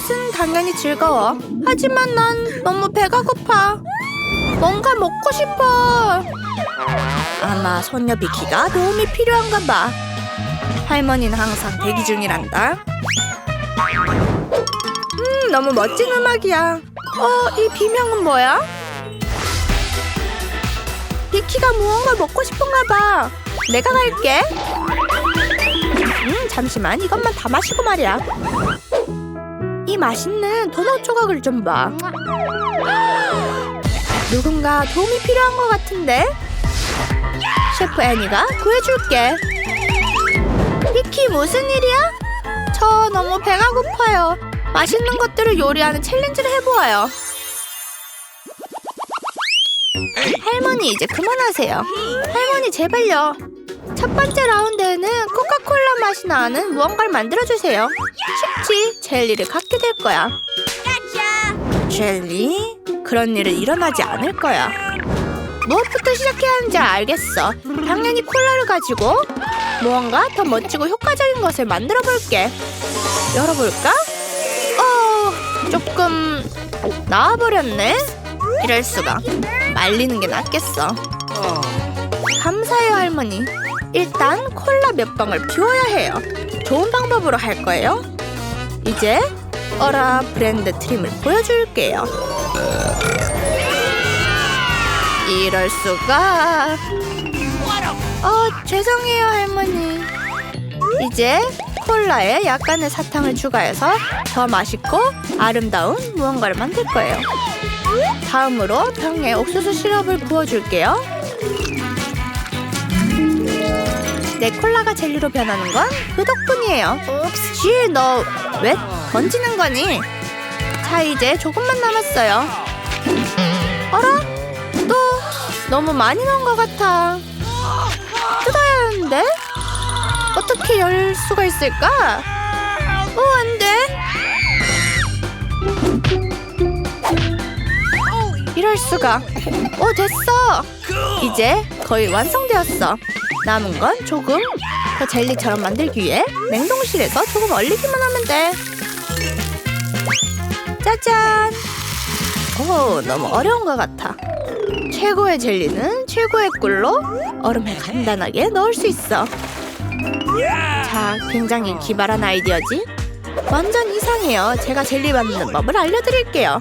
것은 당연히 즐거워. 하지만 난 너무 배가 고파. 뭔가 먹고 싶어. 아마 소녀 비키가 도움이 필요한가 봐. 할머니는 항상 대기 중이란다. 음, 너무 멋진 음악이야. 어, 이 비명은 뭐야? 비키가 무언가 먹고 싶은가 봐. 내가 갈게. 음, 잠시만 이것만 다 마시고 말이야. 이 맛있는 도넛 조각을 좀 봐. 누군가 도움이 필요한 것 같은데? 셰프 애니가 구해줄게. 비키 무슨 일이야? 저 너무 배가 고파요. 맛있는 것들을 요리하는 챌린지를 해보아요. 할머니 이제 그만하세요. 할머니 제발요. 첫 번째 라운드에는 코카콜라 맛이 나는 무언가를 만들어주세요. 쉽지? 젤리를 갖게 될 거야. 젤리? 그런 일은 일어나지 않을 거야. 무엇부터 시작해야 하는지 알겠어. 당연히 콜라를 가지고 무언가 더 멋지고 효과적인 것을 만들어 볼게. 열어볼까? 어, 조금 나와버렸네. 이럴 수가. 말리는 게 낫겠어. 감사해요, 할머니. 일단 콜라 몇 방울 비워야 해요. 좋은 방법으로 할 거예요. 이제 어라 브랜드 트림을 보여줄게요. 이럴 수가. 어, 죄송해요, 할머니. 이제 콜라에 약간의 사탕을 추가해서 더 맛있고 아름다운 무언가를 만들 거예요. 다음으로 병에 옥수수 시럽을 부어줄게요. 내 콜라가 젤리로 변하는 건 그 덕분이에요. 쥐, 너왜 던지는 거니? 자, 이제 조금만 남았어요. 어라? 또 너무 많이 넣은 것 같아. 뜯어야 하는데? 어떻게 열 수가 있을까? 오, 안 돼. 이럴 수가. 오, 됐어. 이제 거의 완성되었어. 남은 건 조금 더 젤리처럼 만들기 위해 냉동실에서 조금 얼리기만 하면 돼. 짜잔! 오, 너무 어려운 것 같아. 최고의 젤리는 최고의 꿀로 얼음을 간단하게 넣을 수 있어. 자, 굉장히 기발한 아이디어지? 완전 이상해요. 제가 젤리 만드는 법을 알려드릴게요.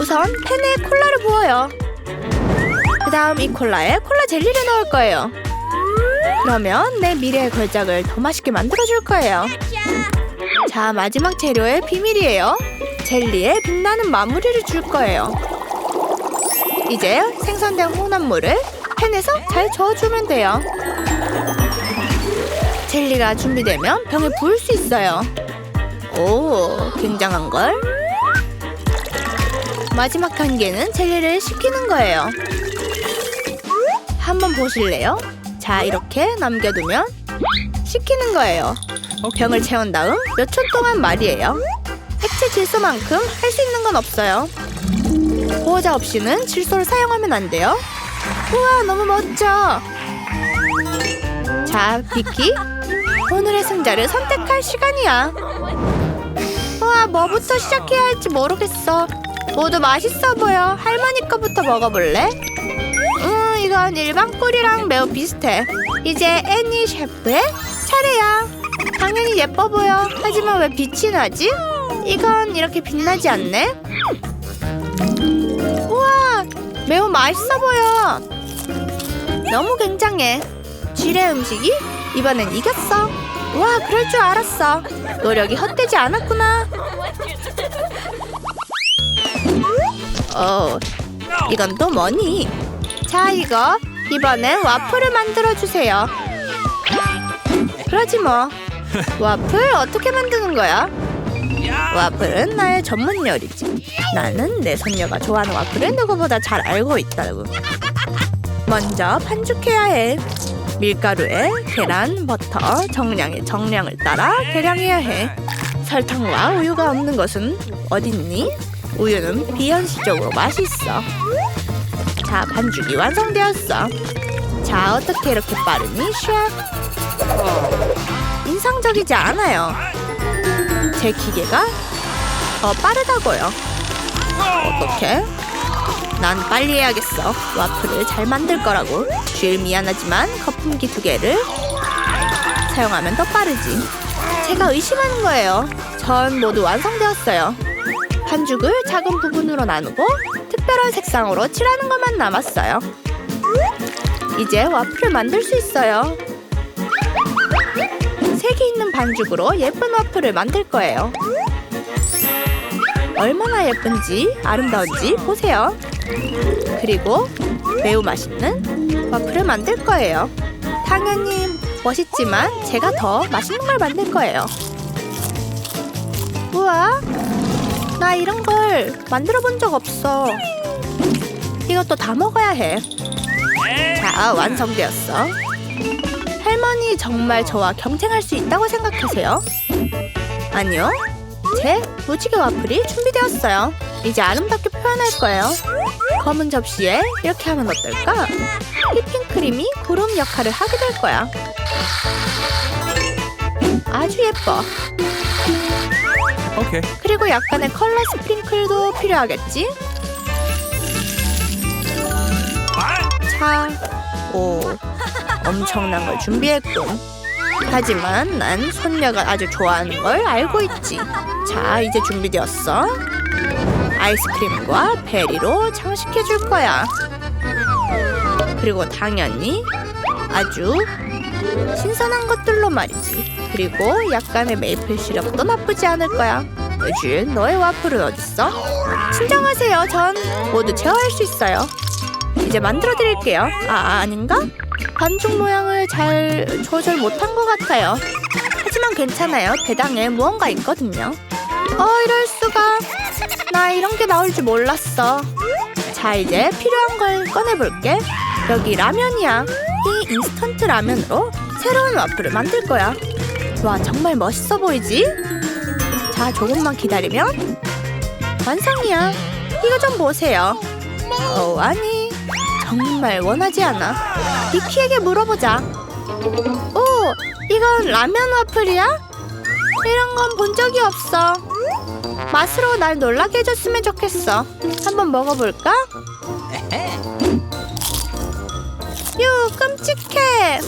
우선 팬에 콜라를 부어요. 그 다음 이 콜라에 콜라 젤리를 넣을 거예요. 그러면 내 미래의 걸작을 더 맛있게 만들어줄 거예요. 자, 마지막 재료의 비밀이에요. 젤리에 빛나는 마무리를 줄 거예요. 이제 생선된 홍합물을 팬에서 잘 저어주면 돼요. 젤리가 준비되면 병에 부을 수 있어요. 오, 굉장한걸? 마지막 단계는 젤리를 식히는 거예요. 한번 보실래요? 자, 이렇게 남겨두면 식히는 거예요. 병을 채운 다음 몇 초 동안 말이에요. 액체 질소만큼 할 수 있는 건 없어요. 보호자 없이는 질소를 사용하면 안 돼요. 우와, 너무 멋져. 자, 비키. 오늘의 승자를 선택할 시간이야. 우와, 뭐부터 시작해야 할지 모르겠어. 모두 맛있어 보여. 할머니 거부터 먹어볼래? 음, 이건 일반 꿀이랑 매우 비슷해. 이제 애니 셰프의 차례야. 당연히 예뻐 보여. 하지만 왜 빛이 나지? 이건 이렇게 빛나지 않네. 우와, 매우 맛있어 보여. 너무 굉장해. 쥐의 음식이 이번엔 이겼어. 와, 그럴 줄 알았어. 노력이 헛되지 않았구나. 어, 이건 또 뭐니? 자, 이거 이번엔 와플을 만들어 주세요. 그러지 뭐. 와플 어떻게 만드는 거야? 와플은 나의 전문 요리지. 나는 내 손녀가 좋아하는 와플을 누구보다 잘 알고 있다고. 먼저 반죽해야 해. 밀가루에 계란, 버터, 정량의 정량을 따라 계량해야 해. 설탕과 우유가 없는 것은 어딨니? 우유는 비현실적으로 맛있어. 자, 반죽이 완성되었어. 자, 어떻게 이렇게 빠르니, 셰프? 인상적이지 않아요. 제 기계가 더 빠르다고요. 어떻게? 난 빨리 해야겠어. 와플을 잘 만들 거라고. 쉔 미안하지만 거품기 두 개를 사용하면 더 빠르지. 제가 의심하는 거예요. 전 모두 완성되었어요. 반죽을 작은 부분으로 나누고 특별한 색상으로 칠하는 것만 남았어요. 이제 와플을 만들 수 있어요. 색이 있는 반죽으로 예쁜 와플을 만들 거예요. 얼마나 예쁜지 아름다운지 보세요. 그리고 매우 맛있는 와플을 만들 거예요. 당연히 멋있지만 제가 더 맛있는 걸 만들 거예요. 우와, 나 이런 걸 만들어 본 적 없어. 이것도 다 먹어야 해. 자, 완성되었어. 할머니 정말 저와 경쟁할 수 있다고 생각하세요? 아니요. 제 무지개 와플이 준비되었어요. 이제 아름답게 표현할 거예요. 검은 접시에 이렇게 하면 어떨까? 휘핑크림이 구름 역할을 하게 될 거야. 아주 예뻐. Okay. 그리고 약간의 컬러 스프링클도 필요하겠지? 자, 오, 엄청난 걸 준비했군. 하지만 난 손녀가 아주 좋아하는 걸 알고 있지. 자, 이제 준비되었어. 아이스크림과 베리로 장식해 줄 거야. 그리고 당연히 아주 신선한 것들로 말이지. 그리고 약간의 메이플 시럽도 나쁘지 않을 거야. 요즘 너의 와플은 어딨어? 진정하세요. 전 모두 제어할 수 있어요. 이제 만들어 드릴게요. 아, 아닌가? 반죽 모양을 잘 조절 못한 것 같아요. 하지만 괜찮아요. 배당에 무언가 있거든요. 어, 이럴 수가. 나 이런 게 나올 줄 몰랐어. 자, 이제 필요한 걸 꺼내볼게. 여기 라면이야. 이 인스턴트 라면으로 새로운 와플을 만들 거야. 와, 정말 멋있어 보이지? 자, 조금만 기다리면 완성이야. 이거 좀 보세요. 어, 아니. 정말 원하지 않아. 비키에게 물어보자. 오, 이건 라면 와플이야? 이런 건 본 적이 없어. 맛으로 날 놀라게 해줬으면 좋겠어. 한번 먹어볼까? 유, 끔찍해.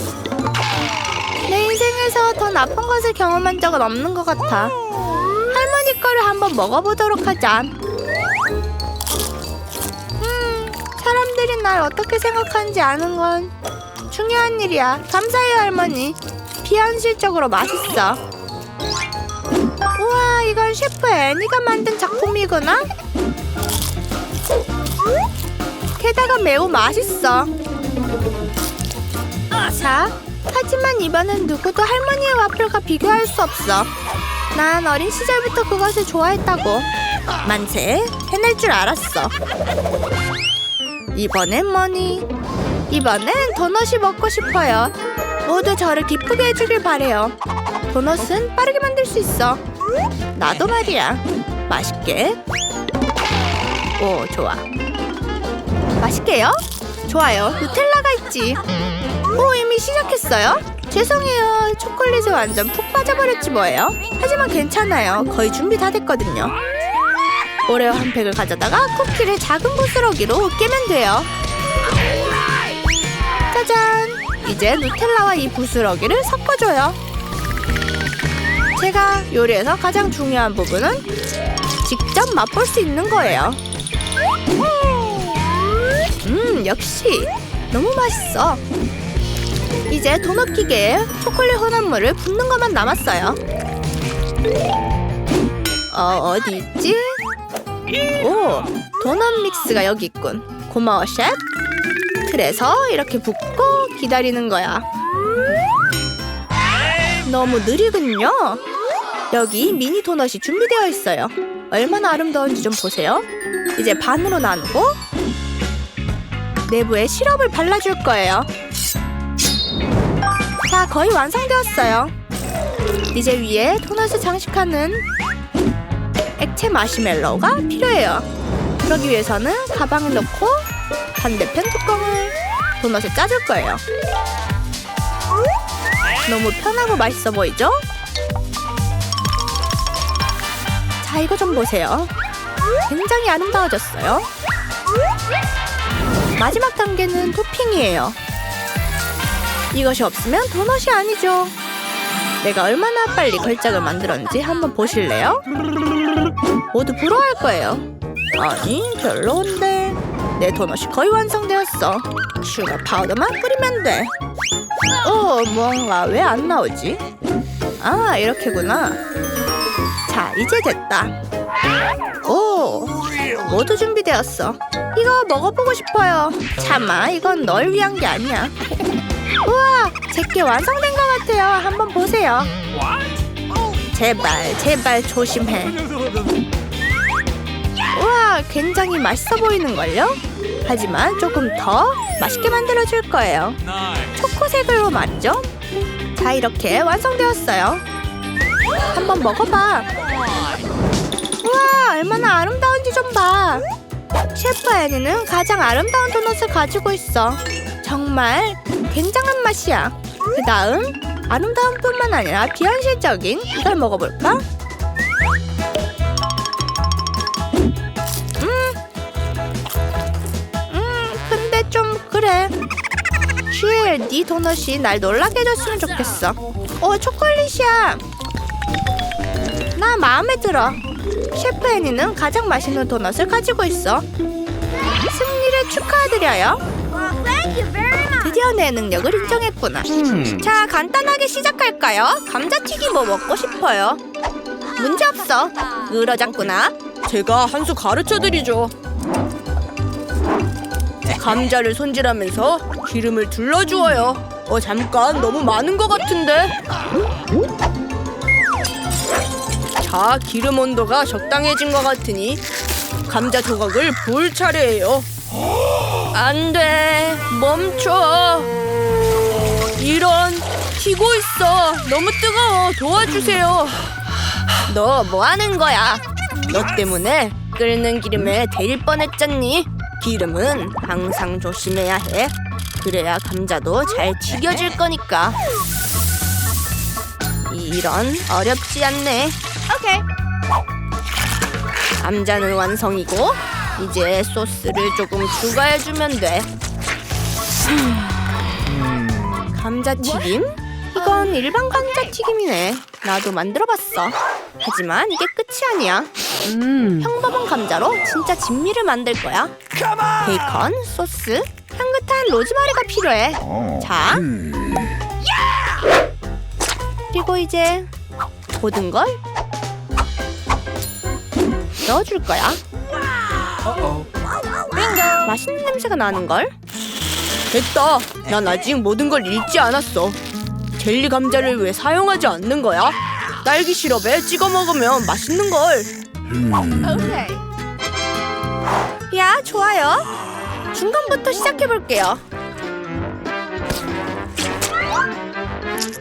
내 인생에서 더 나쁜 것을 경험한 적은 없는 것 같아. 할머니 거를 한번 먹어보도록 하자. 사람들이 날 어떻게 생각하는지 아는 건 중요한 일이야. 감사해요, 할머니. 비현실적으로 맛있어. 우와, 이건 셰프 애니가 만든 작품이구나. 게다가 매우 맛있어. 자, 하지만 이번엔 누구도 할머니의 와플과 비교할 수 없어. 난 어린 시절부터 그것을 좋아했다고. 만세, 해낼 줄 알았어. 이번엔 뭐니? 이번엔 도넛이 먹고 싶어요. 모두 저를 기쁘게 해주길 바래요. 도넛은 빠르게 만들 수 있어. 나도 말이야. 맛있게. 오, 좋아. 맛있게요? 좋아요. 누텔라가 있지. 오, 이미 시작했어요? 죄송해요. 초콜릿에 완전 푹 빠져버렸지 뭐예요. 하지만 괜찮아요. 거의 준비 다 됐거든요. 오레오 한 팩을 가져다가 쿠키를 작은 부스러기로 깨면 돼요. 짜잔! 이제 누텔라와 이 부스러기를 섞어줘요. 제가 요리에서 가장 중요한 부분은 직접 맛볼 수 있는 거예요. 음, 역시 너무 맛있어. 이제 도넛 기계에 초콜릿 혼합물을 붓는 것만 남았어요. 어, 어디 있지? 오, 도넛 믹스가 여기 있군. 고마워, 셰프. 그래서 이렇게 붓고 기다리는 거야. 너무 느리군요. 여기 미니 도넛이 준비되어 있어요. 얼마나 아름다운지 좀 보세요. 이제 반으로 나누고 내부에 시럽을 발라줄 거예요. 자, 거의 완성되었어요. 이제 위에 도넛을 장식하는 액체 마시멜로우가 필요해요. 그러기 위해서는 가방에 넣고 반대편 뚜껑을 도넛에 짜줄 거예요. 너무 편하고 맛있어 보이죠? 자, 자, 이거 좀 보세요. 굉장히 아름다워졌어요. 마지막 단계는 토핑이에요. 이것이 없으면 도넛이 아니죠. 내가 얼마나 빨리 걸작을 만들었는지 한번 보실래요? 모두 부러워할 거예요. 아니, 별로인데. 내 도넛이 거의 완성되었어. 슈가 파우더만 뿌리면 돼. 어, 뭔가 왜 안 나오지? 아, 이렇게구나. 자, 이제 됐다. 오, 모두 준비되었어. 이거 먹어보고 싶어요. 참아, 이건 널 위한 게 아니야. 우와, 제게 완성된 것 같아요. 한번 보세요. 제발, 제발 조심해. 우와, 굉장히 맛있어 보이는걸요? 하지만 조금 더 맛있게 만들어줄 거예요. 초코색으로 말이죠. 자, 이렇게 완성되었어요. 한번 먹어봐. 우와, 얼마나 아름다운지 좀 봐. 셰프 애니는 가장 아름다운 도넛을 가지고 있어. 정말 굉장한 맛이야. 그 다음, 아름다운 뿐만 아니라 비현실적인 이걸 먹어볼까? 그래. 쉴, 네 도넛이 날 놀라게 해줬으면 좋겠어. 어, 초콜릿이야. 나 마음에 들어. 셰프 애니는 가장 맛있는 도넛을 가지고 있어. 승리를 축하드려요. 드디어 내 능력을 인정했구나. 자, 간단하게 시작할까요? 감자튀김 뭐 먹고 싶어요? 문제 없어. 그러자꾸나. 제가 한 수 가르쳐 드리죠. 감자를 손질하면서 기름을 둘러주어요. 어 잠깐 너무 많은 것 같은데. 자 기름 온도가 적당해진 것 같으니 감자 조각을 부을 차례예요. 안돼 멈춰. 이런 튀고 있어. 너무 뜨거워. 도와주세요. 너 뭐 하는 거야? 너 때문에 끓는 기름에 데일 뻔했잖니. 기름은 항상 조심해야 해. 그래야 감자도 잘 튀겨질 거니까. 이런 어렵지 않네. 오케이. 감자는 완성이고 이제 소스를 조금 추가해주면 돼. 감자튀김? 이건 일반 감자튀김이네. 나도 만들어봤어. 하지만 이게 끝이 아니야. 평범한 감자로 진짜 진미를 만들 거야. 베이컨, 소스, 향긋한 로즈마리가 필요해. 자, 그리고 이제 모든 걸 넣어줄 거야. 맛있는 냄새가 나는 걸. 됐다. 난 아직 모든 걸 읽지 않았어. 젤리 감자를 왜 사용하지 않는 거야? 딸기 시럽에 찍어 먹으면 맛있는 걸. 오케이. 야, 좋아요. 중간부터 시작해 볼게요.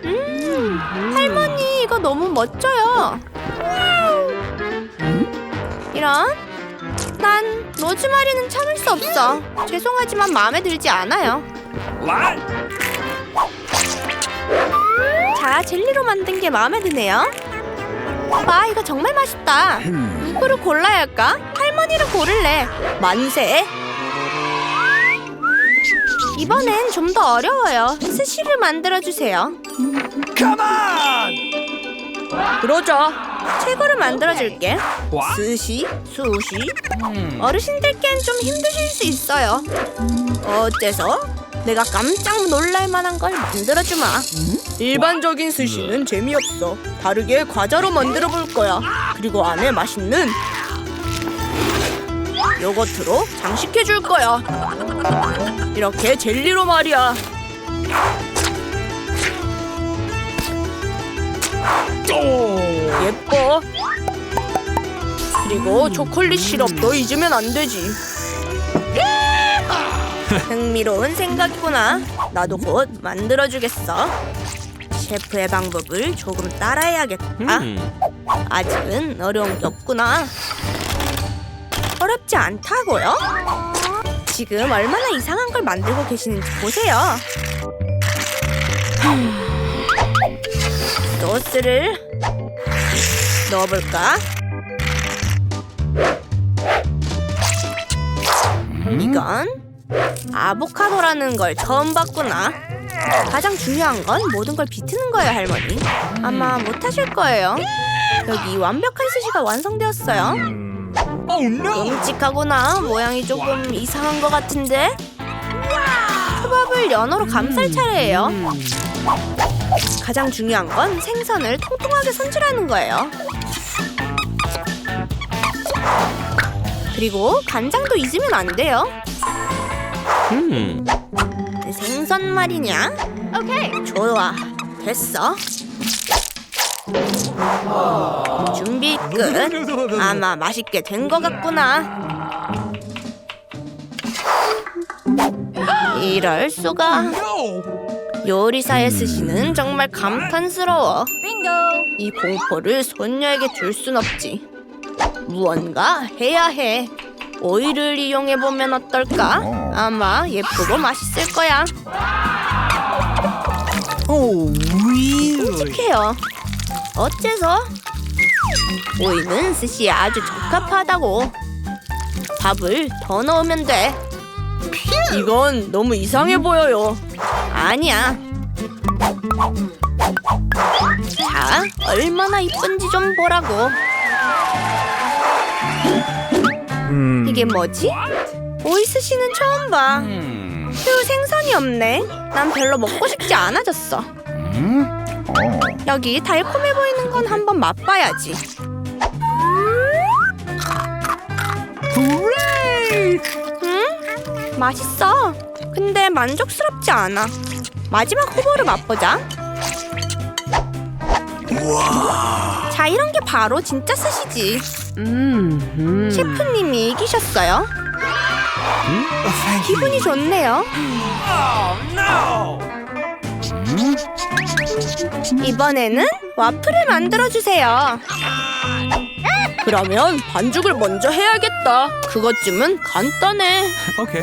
음, 할머니 이거 너무 멋져요. 이런? 난 로즈마리는 참을 수 없어. 죄송하지만 마음에 들지 않아요. 자, 젤리로 만든 게 마음에 드네요. 와, 이거 정말 맛있다. 누구를 골라야 할까? 할머니를 고를래. 만세. 이번엔 좀 더 어려워요. 스시를 만들어 주세요. 그러자. 최고를 만들어 줄게. 스시, 수시. 어르신들께는 좀 힘드실 수 있어요. 어째서? 내가 깜짝 놀랄 만한 걸 만들어 주마. 일반적인 스시는 재미없어. 다르게 과자로 만들어 볼 거야. 그리고 안에 맛있는 요거트로 장식해 줄 거야. 이렇게 젤리로 말이야. 예뻐. 그리고 초콜릿 시럽도 잊으면 안 되지. 흥미로운 생각이구나. 나도 곧 만들어주겠어. 셰프의 방법을 조금 따라해야겠다. 아직은 어려운 게 없구나. 어렵지 않다고요? 지금 얼마나 이상한 걸 만들고 계시는지 보세요. 소스를 넣어볼까? 이건 아보카도라는 걸 처음 봤구나. 가장 중요한 건 모든 걸 비트는 거예요, 할머니. 아마 못하실 거예요. 여기 완벽한 스시가 완성되었어요. 끔찍하구나. 모양이 조금 이상한 것 같은데. 초밥을 연어로 감쌀 차례예요. 가장 중요한 건 생선을 통통하게 손질하는 거예요. 그리고 간장도 잊으면 안 돼요. 생선 말이냐? 오케이. 좋아. 됐어. 준비 끝. 아마 맛있게 된 것 같구나. 이럴 수가. 요리사의 스시는 정말 감탄스러워. 이 공포를 손녀에게 줄 순 없지. 무언가 해야 해. 오일을 이용해 보면 어떨까? 아마 예쁘고 맛있을 거야. 끔찍해요. 어째서? 오이는 스시에 아주 적합하다고. 밥을 더 넣으면 돼. 이건 너무 이상해 보여요. 아니야. 자, 얼마나 이쁜지 좀 보라고. 이게 뭐지? 오이 스시는 처음 봐. 휴, 생선이 없네. 난 별로 먹고 싶지 않아졌어. 여기 달콤해 보이는 건 한번 맛봐야지. 음? 맛있어. 근데 만족스럽지 않아. 마지막 후보를 맛보자. 자, 이런 게 바로 진짜 스시지. 셰프님이 이기셨어요. 기분이 좋네요. 이번에는 와플을 만들어 주세요. 그러면 반죽을 먼저 해야겠다. 그것쯤은 간단해. Okay.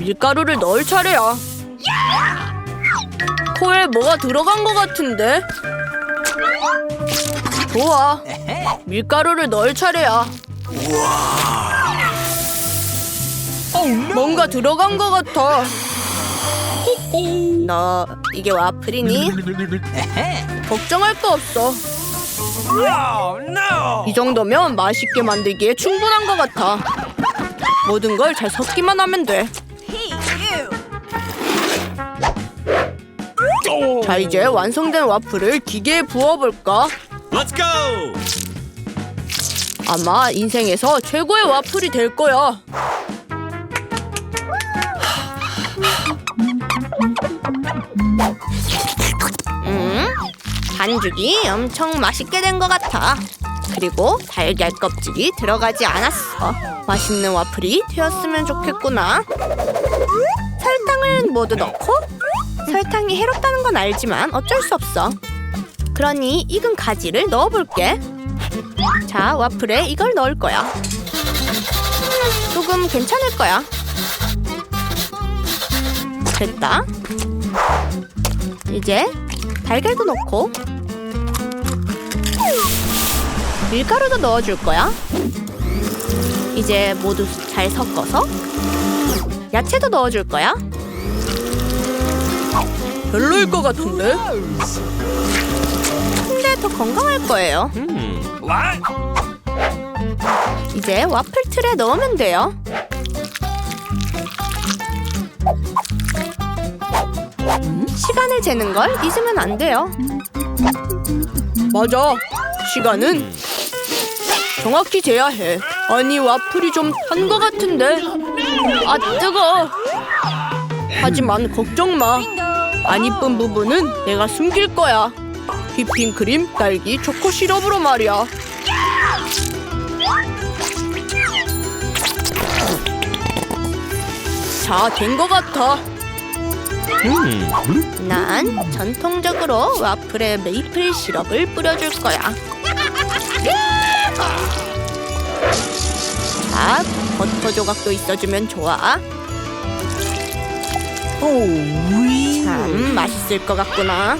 밀가루를 넣을 차례야. 코에 뭐가 들어간 것 같은데? 좋아. 밀가루를 넣을 차례야. 뭔가 들어간 것 같아. 너 이게 와플이니? 걱정할 거 없어. Oh! 이 정도면 맛있게 만들기에 충분한 것 같아. 모든 걸 잘 섞기만 하면 돼. 자 이제 완성된 와플을 기계에 부어볼까? Let's go! 아마 인생에서 최고의 와플이 될 거야. 음, 반죽이 엄청 맛있게 된 것 같아. 그리고 달걀 껍질이 들어가지 않았어. 맛있는 와플이 되었으면 좋겠구나. 설탕을 모두 넣고 설탕이 해롭다는 건 알지만 어쩔 수 없어. 그러니 익은 가지를 넣어볼게. 자, 와플에 이걸 넣을 거야. 음, 조금 괜찮을 거야. 됐다. 이제 달걀도 넣고 밀가루도 넣어줄 거야. 이제 모두 잘 섞어서 야채도 넣어줄 거야. 별로일 것 같은데? 더 건강할 거예요. 이제 와플 틀에 넣으면 돼요. 시간을 재는 걸 잊으면 안 돼요. 맞아. 시간은 정확히 재야 해. 아니 와플이 좀 탄 것 같은데. 아 뜨거. 하지만 걱정 마. 안 이쁜 부분은 내가 숨길 거야. 휘핑크림, 딸기, 초코 시럽으로 말이야. 자, 된것 같아. 난 전통적으로 와플에 메이플 시럽을 뿌려줄 거야. 자, 버터 조각도 있어주면 좋아. 참 맛있을 것 같구나.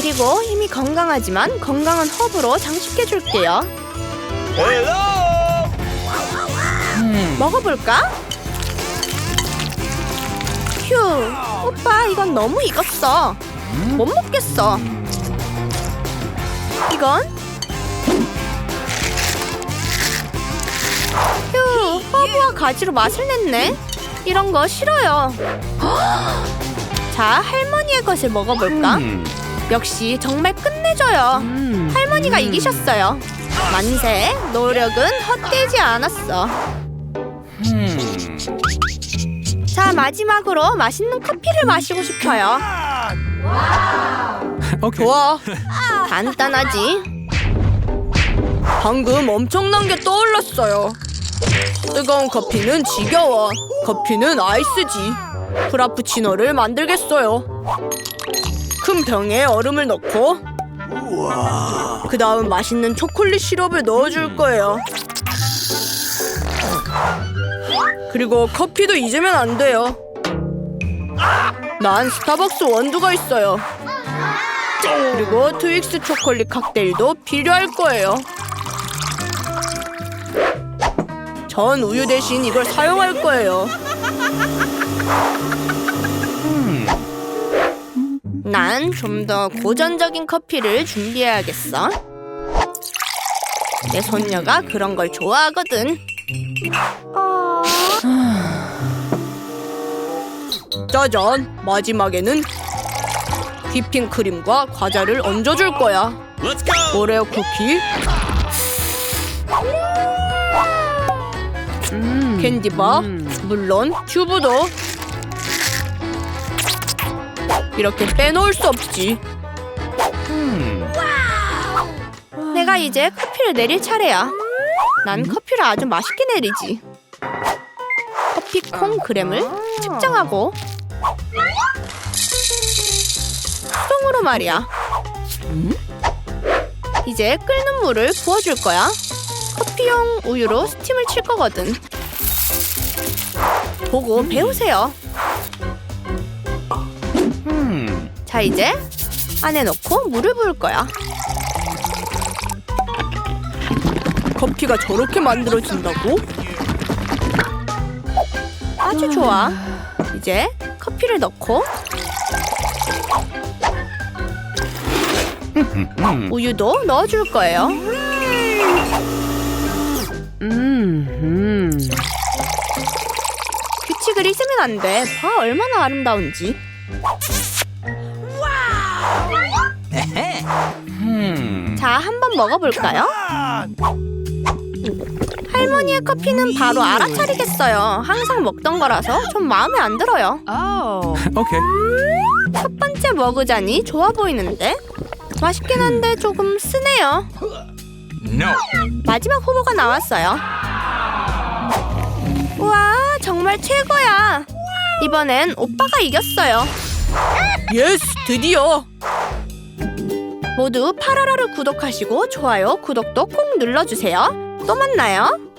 그리고 이미 건강하지만 건강한 허브로 장식해줄게요. 먹어볼까? 휴, 오빠 이건 너무 익었어. 못 먹겠어. 이건? 휴, 허브와 가지로 맛을 냈네. 이런 거 싫어요. 자, 할머니의 것을 먹어볼까? 역시 정말 끝내줘요. 할머니가 이기셨어요. 만세, 노력은 헛되지 않았어. 자, 마지막으로 맛있는 커피를 마시고 싶어요. Okay. 좋아. 간단하지? 방금 엄청난 게 떠올랐어요. 뜨거운 커피는 지겨워. 커피는 아이스지. 프라푸치노를 만들겠어요. 큰 병에 얼음을 넣고 그 다음 맛있는 초콜릿 시럽을 넣어줄 거예요. 그리고 커피도 잊으면 안 돼요. 난 스타벅스 원두가 있어요. 그리고 트윅스 초콜릿 칵테일도 필요할 거예요. 전 우유 대신 이걸 사용할 거예요. 난 좀 더 고전적인 커피를 준비해야겠어. 내 손녀가 그런 걸 좋아하거든. 짜잔! 마지막에는 휘핑 크림과 과자를 얹어줄 거야. Let's go. 오레오 쿠키, 캔디바, 물론 튜브도. 이렇게 빼놓을 수 없지. 내가 이제 커피를 내릴 차례야. 난 커피를 아주 맛있게 내리지. 커피 콩 그램을 측정하고 수동으로 말이야. 음? 이제 끓는 물을 부어줄 거야. 커피용 우유로 스팀을 칠 거거든. 보고 배우세요. 자 이제 안에 넣고 물을 부을 거야. 커피가 저렇게 만들어진다고? 아주 좋아. 이제 커피를 넣고 우유도 넣어줄 거예요. 규칙을 잊으면 안 돼. 봐 얼마나 아름다운지. 자, 한번 먹어볼까요? 할머니의 커피는 바로 알아차리겠어요. 항상 먹던 거라서 좀 마음에 안 들어요. Okay. 첫 번째 먹으자니 좋아 보이는데 맛있긴 한데 조금 쓰네요. No. 마지막 후보가 나왔어요. 우와 정말 최고야. 이번엔 오빠가 이겼어요. 예스! 드디어! 모두 파라라를 구독하시고 좋아요, 구독도 꼭 눌러주세요. 또 만나요.